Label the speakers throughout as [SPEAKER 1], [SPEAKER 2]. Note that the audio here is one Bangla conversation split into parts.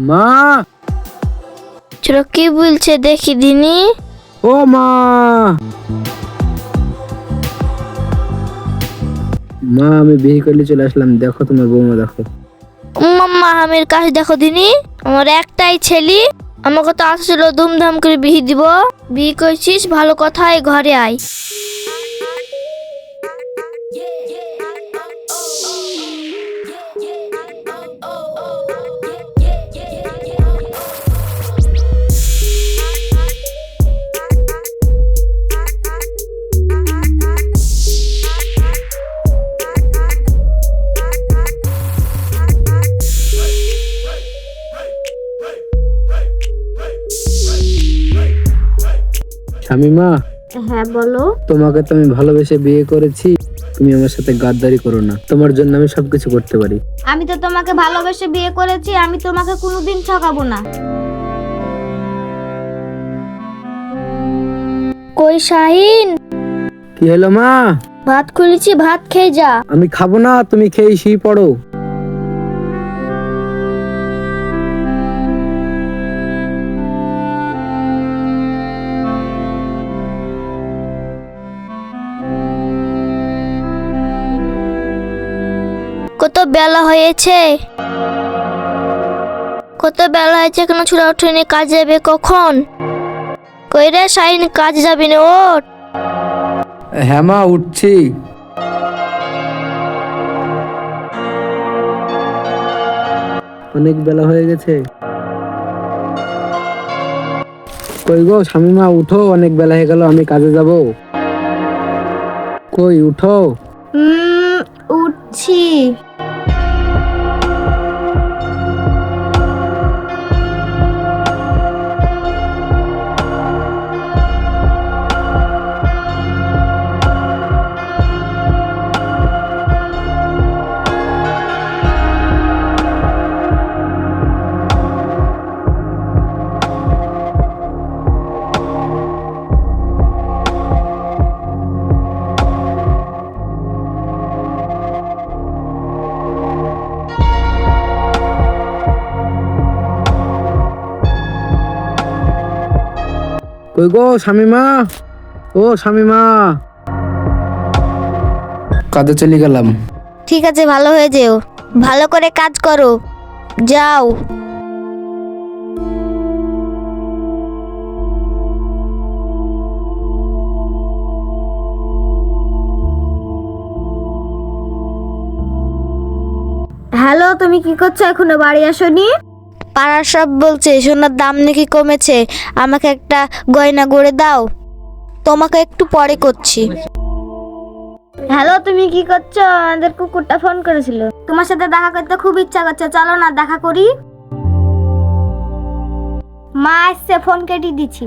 [SPEAKER 1] মা।
[SPEAKER 2] ছোট কি বলছে দেখি দিনি।
[SPEAKER 1] ও মা। মা আমি বিয়ে করলে চলে আসলাম। দেখো তোমার বৌমা দেখো।
[SPEAKER 2] মাম্মা আমির কাছে দেখো দিনি। আমার একটাই ছেলে। আমাকে তো আসছিল ধুমধাম করে বিহি দিব। বিয়ে করছিস ভালো কথাই ঘরে আয়।
[SPEAKER 1] শামিমা
[SPEAKER 2] হ্যাঁ বলো।
[SPEAKER 1] তোমাকে তো আমি ভালোবেসে বিয়ে করেছি। তুমি আমার সাথে গাদ্দারি করো না। তোমার জন্য আমি সবকিছু করতে পারি।
[SPEAKER 2] আমি তো তোমাকে ভালোবেসে বিয়ে করেছি আমি তোমাকে কোনোদিন ঠকাবো না। কই শাহিন?
[SPEAKER 1] কি হলো মা?
[SPEAKER 2] ভাত খুলেছি ভাত খেয়ে যা।
[SPEAKER 1] আমি খাব না তুমি খেয়ে শুয়ে পড়ো।
[SPEAKER 2] কত বেলা হয়েছে? কত বেলা হয়েছে কেন ছোড়া উঠেনি কাজ যাবে কখন? কই রে শাহিন কাজ যাবি না ওঠ।
[SPEAKER 1] হ্যাঁ মা উঠছি। অনেক বেলা হয়ে গেছে। কই গো শামিমা উঠো অনেক বেলা হয়ে গেল আমি কাজে যাব। কই উঠো।
[SPEAKER 2] হুম উঠছি।
[SPEAKER 1] কই গো শামিমা? ও শামিমা। কাজে চলে গেলাম।
[SPEAKER 2] ঠিক আছে ভালো হয়ে যেও। ভালো করে কাজ করো। যাও। হ্যালো তুমি কি করছ এখনও বাড়ি আসোনি? পাড়ার সব বলছে সোনার দাম নাকি কমেছে আমাকে একটা গয়না গড়ে দাও। তোমাকে একটু পরে করছি। হ্যালো তুমি কি করছ? আমাদের কুকুরটা ফোন করেছিল। তোমার সাথে দেখা করতে খুব ইচ্ছা করছে চলো না দেখা করি। মা আসছে ফোন কেটে দিছি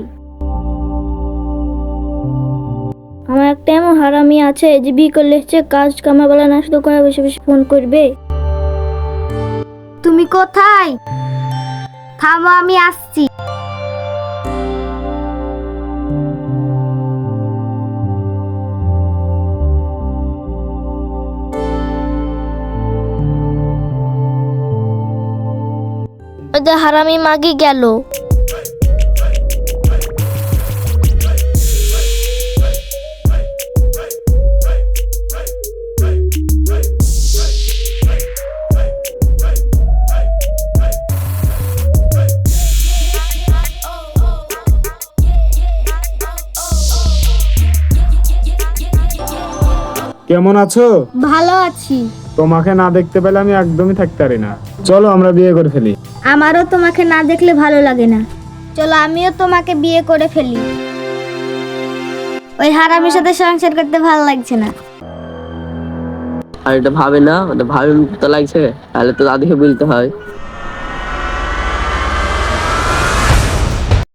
[SPEAKER 2] আমার একটা এমন হারামি আছে যে বি করলে হচ্ছে কাজ কামাবেলা না শুধু করে বেশি বেশি ফোন করবে। তুমি কোথায়? থামো আমি আসছি। ওদের হারামি মাগি গেল।
[SPEAKER 3] কেমন আছো?
[SPEAKER 2] ভালো আছি।
[SPEAKER 3] তোমাকে না দেখতে পেলে আমি একদমই থাকতে পারি না। চলো আমরা বিয়ে করে ফেলি।
[SPEAKER 2] আমারও তোমাকে না দেখলে ভালো লাগে না। চলো আমিও তোমাকে বিয়ে করে ফেলি। ওই হারামির সাথে সংসার করতে ভালো লাগছে না।
[SPEAKER 4] আর এটা ভাবে না ওটা ভাবে তো লাগছে। তাহলে তো দাদিকে বলতে হয়।